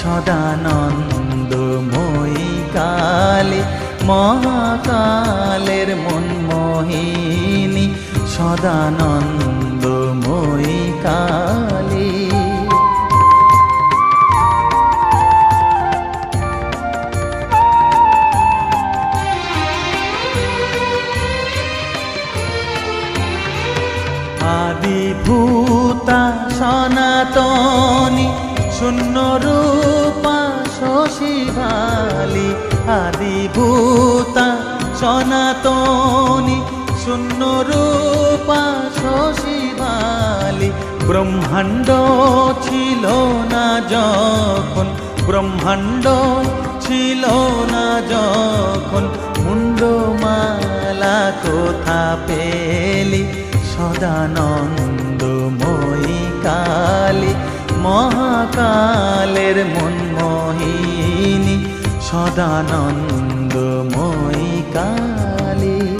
সদানন্দময়ী কালী মহাকালের মনমোহিনী সদানন্দময়ী শশীভালি আদিভূতা সনাতনী শূন্য রূপা শশীভালি ব্রহ্মাণ্ড ছিল না যখন, ব্রহ্মাণ্ড ছিল না যখন মুন্ডমালা কোথা পেলি? সদানন্দময়ী কালী। মহাকালের মনমোহিনী সদানন্দময়ী কালী।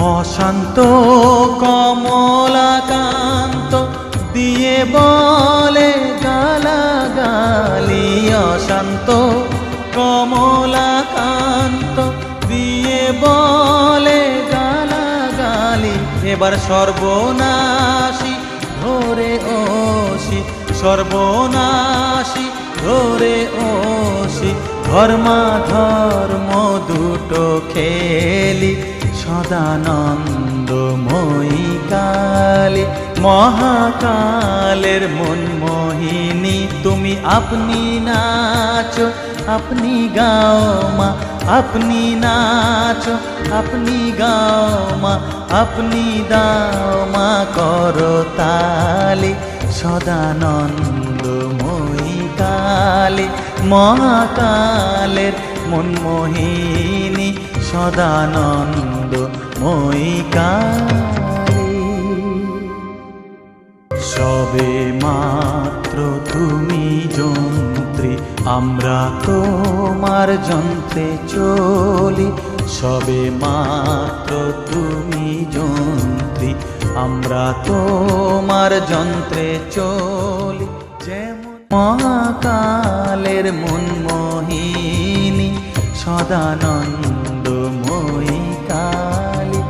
অশান্ত, কমলাকান্ত, দিয়ে বলে গালাগালি। অশান্ত, কমলাকান্ত, দিয়ে বলে গালাগালি। এবার সর্বনাশী, ধরে ওসি। সর্বনাশী, ধরে ওসি। ধর্মা ধর্ম দুটো খেলি। সদানন্দময়ী কালী মহাকালের মনমোহিনী তুমি আপনি নাচো, আপনি গাও মা, আপনি নাচো, আপনি গাও মা, আপনি দাও মা, করো তালি। সদানন্দময়ী কালী মহাকালের মনমোহিনী সদানন্দময়ী কালী সবে মাত্র তুমি যন্ত্রী, আমরা তোমার যন্ত্রে চলি। সবে মাত্র তুমি যন্ত্রী, আমরা তোমার যন্ত্রে চলি। মহাকালের মনমোহিনী সদানন্দময়ী কালী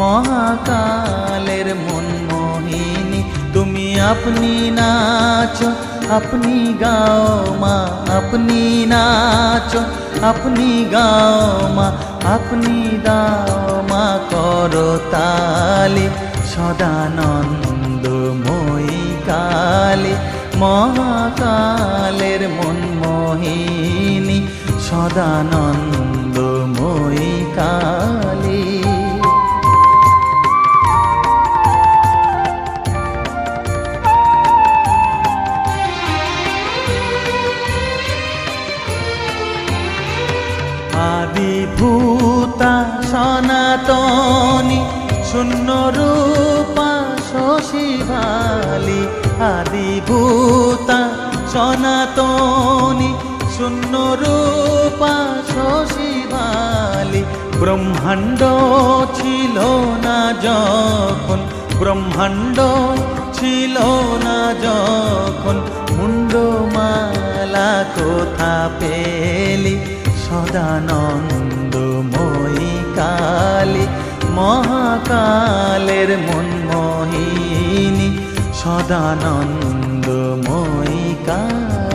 মহাকালের মনমোহিনী। তুমি আপনি নাচো, আপনি গাও মা, আপনি নাচো, আপনি গাও মা, আপনি দাও মা, করো তালি। সদানন্দময়ী কালী মহাকালের মনমোহিনী সদানন্দময়ী কালী। আদিভূতা সনাতনী শূন্য রূপা শশীভালি। আদিভূতা সনাতনী শূন্য রূপা শশীভালি। ব্রহ্মাণ্ড ছিল না যখন ব্রহ্মাণ্ড ছিল না যখন মুন্ডমালা কোথা পেলি? সদানন্দময়ী কালী মহাকালের মনমোহিনী সদানন্দময়ী কালী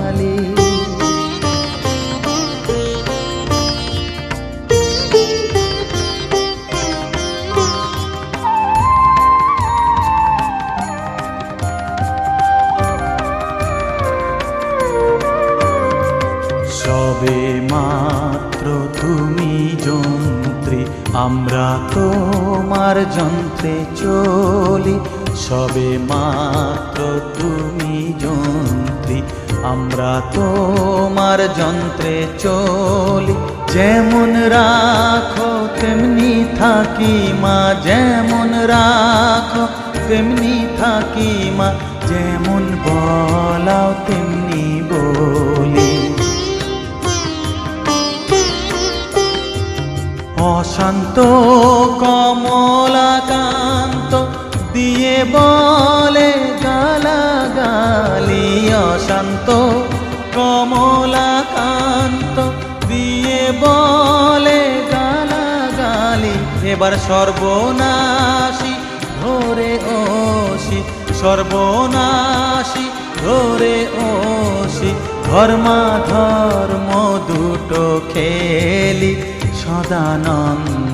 রাখো, তেমনি থাকি মা, যেমন রাখো, তেমনি থাকি মা, যেমন বলাও, তেমনি বলি। অশান্ত, কমলাকান্ত, দিয়ে বলে গালাগালি। অশান্ত কমলাকান্ত এবার সর্বনাশী ধরে ওসি সর্বনাশী ধরে ওসি ধর্মা ধর্ম দুটো খেলি, সদানন্দময়ী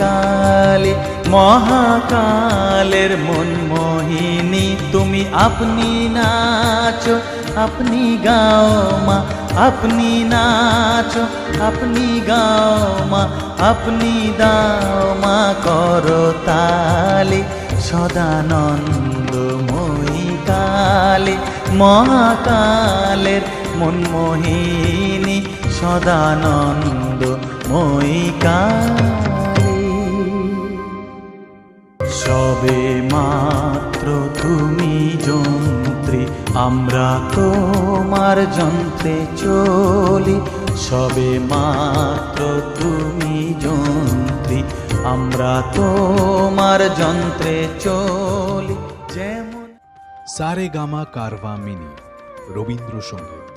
কালী। মহাকালের মনমোহিনী তুমি আপনি নাচো, আপনি গাও মা, আপনি নাচো, আপনি গাও মা। আপনি দাও মা করো তালি সদানন্দময়ী কালী মহাকালের মনমোহিনী সদানন্দ কালী। সবে মাত্র তুমি যন্ত্রী আমরা তোমার যন্ত্রে চলি। সবে মাত্র তুমি যন্ত্রী, আমরা তোমার যন্ত্রে চলি। যেমন সারে গামা কারভা মিনি রবীন্দ্রসঙ্গীত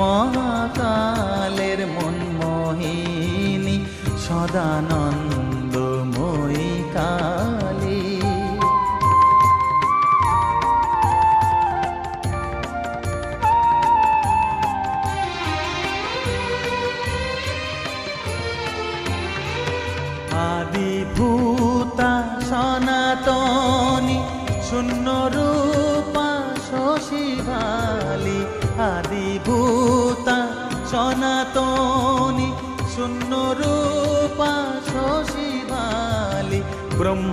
মহাকালের মনমোহিনী সদানন্দময়ী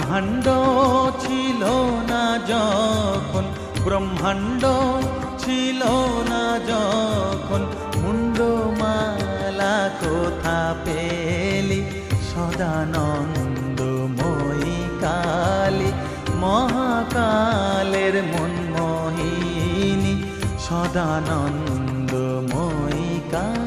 ব্রহ্মাণ্ড ছিল না যখন, ব্রহ্মাণ্ড ছিল না যখন মুন্ডমালা কোথা পেলি? সদানন্দ সদানন্দময়ী কালী, মহাকালের মনমোহিনী, সদানন্দময়ী কালী।